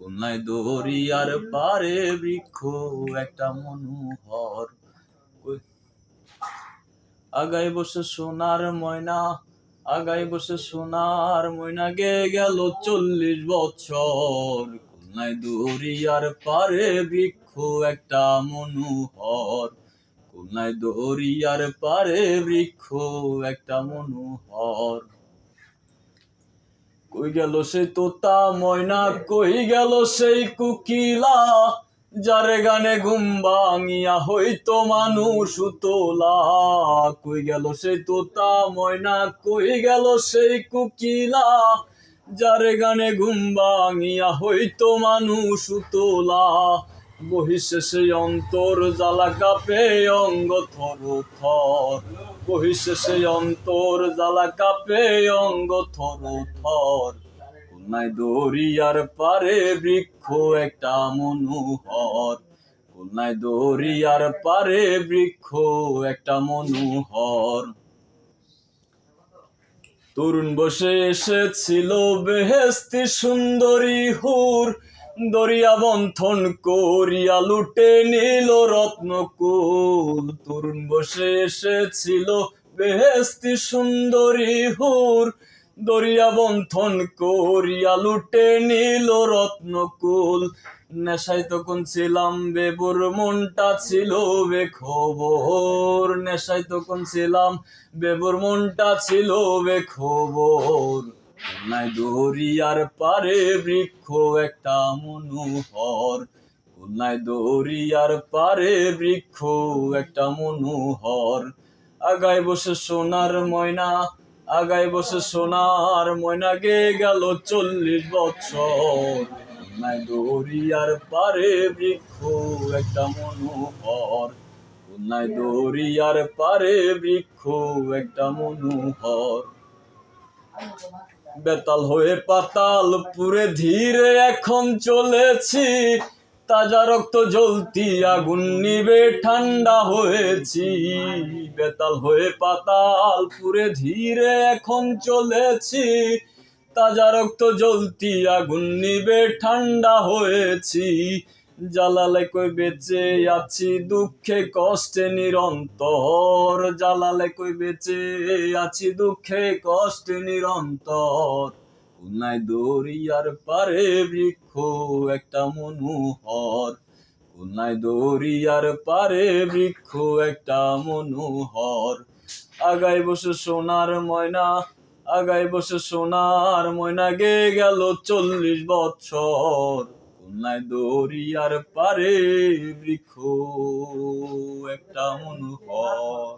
কোনায় দরিয়ার পারে বৃক্ষ, একটা মনোহর। আগায় বসে সোনার ময়না, আগায় বসে সোনার ময়না গে গেল চল্লিশ বছর। কোনায় দরিয়ার পারে বৃক্ষ, একটা মনোহর। কোনায় দরিয়ার পারে বৃক্ষ, একটা মনোহর। কই গেল সেই তোতা ময়না? কই গেল সেই কুকিলা? যারে গানে ঘুম ভাঙিয়া হইতো মানুষ তোলা কই গেল সেই তোতা ময়না? কই গেল সেই কুকিলা? যারে গানে ঘুম ভাঙিয়া হইতো মানুষ তোলা অন্তর, জ্বালা কাপে অঙ্গ থর অন্তর, জ্বালা কাপে অঙ্গ থর থর। কোনায় দরিয়ার পারে বৃক্ষ একটা মনোহর। কোনায় দরিয়ার পারে বৃক্ষ একটা মনোহর। তরুণ বসে এসেছিল বেহেস্তি সুন্দরী হুর। দরিয়া বন্ধন করিয়া লুটে নিল রত্নকুল। তরুণ বসে এসেছিল বেহেস্তি সুন্দরী হুর। দরিয়া বন্ধন করিয়া লুটে নিল রত্নকুল। নেশায় তখন ছিলাম বেবুর, মনটা ছিল বেখবর। নেশায় তখন ছিলাম বেবুর, মনটা ছিল বেখবর। নাই দরিয়ার পারে বৃক্ষ একটা মনোহর। কোনায় দরিয়ার পারে বৃক্ষ একটা মনোহর। আগায় বসে সোনার ময়না, আগায় বসে সোনার ময়না গে গেল চল্লিশ বছর। কোনায় দরিয়ার পারে বৃক্ষ একটা মনোহর। কোনায় দরিয়ার পারে বৃক্ষ একটা মনোহর। বেতাল হয়ে পাতাল পুরে ধীরে এখন চলেছি। তাজা রক্ত জ্বলতি আগুন নিবে ঠান্ডা হয়েছি। বেতাল হয়ে পাতাল পুরে ধীরে এখন চলেছি। তাজা রক্ত জ্বলতি আগুন নিবে ঠান্ডা হয়েছি। জালালে কই বেঁচে আছি? দুঃখে কষ্টে নিরন্তর। জালালে কই বেঁচে আছি? দুঃখে কষ্টে নিরন্তর। কোনায় দরিয়ার পারে বৃক্ষ একটা মনোহর। কোনায় দরিয়ার পারে বৃক্ষ একটা মনোহর। আগায় বসে সোনার ময়না, আগায় বসে সোনার ময়না, গে গেল চল্লিশ বছর কোনায় দরিয়ার পারে বৃক্ষ একটা মনোহর।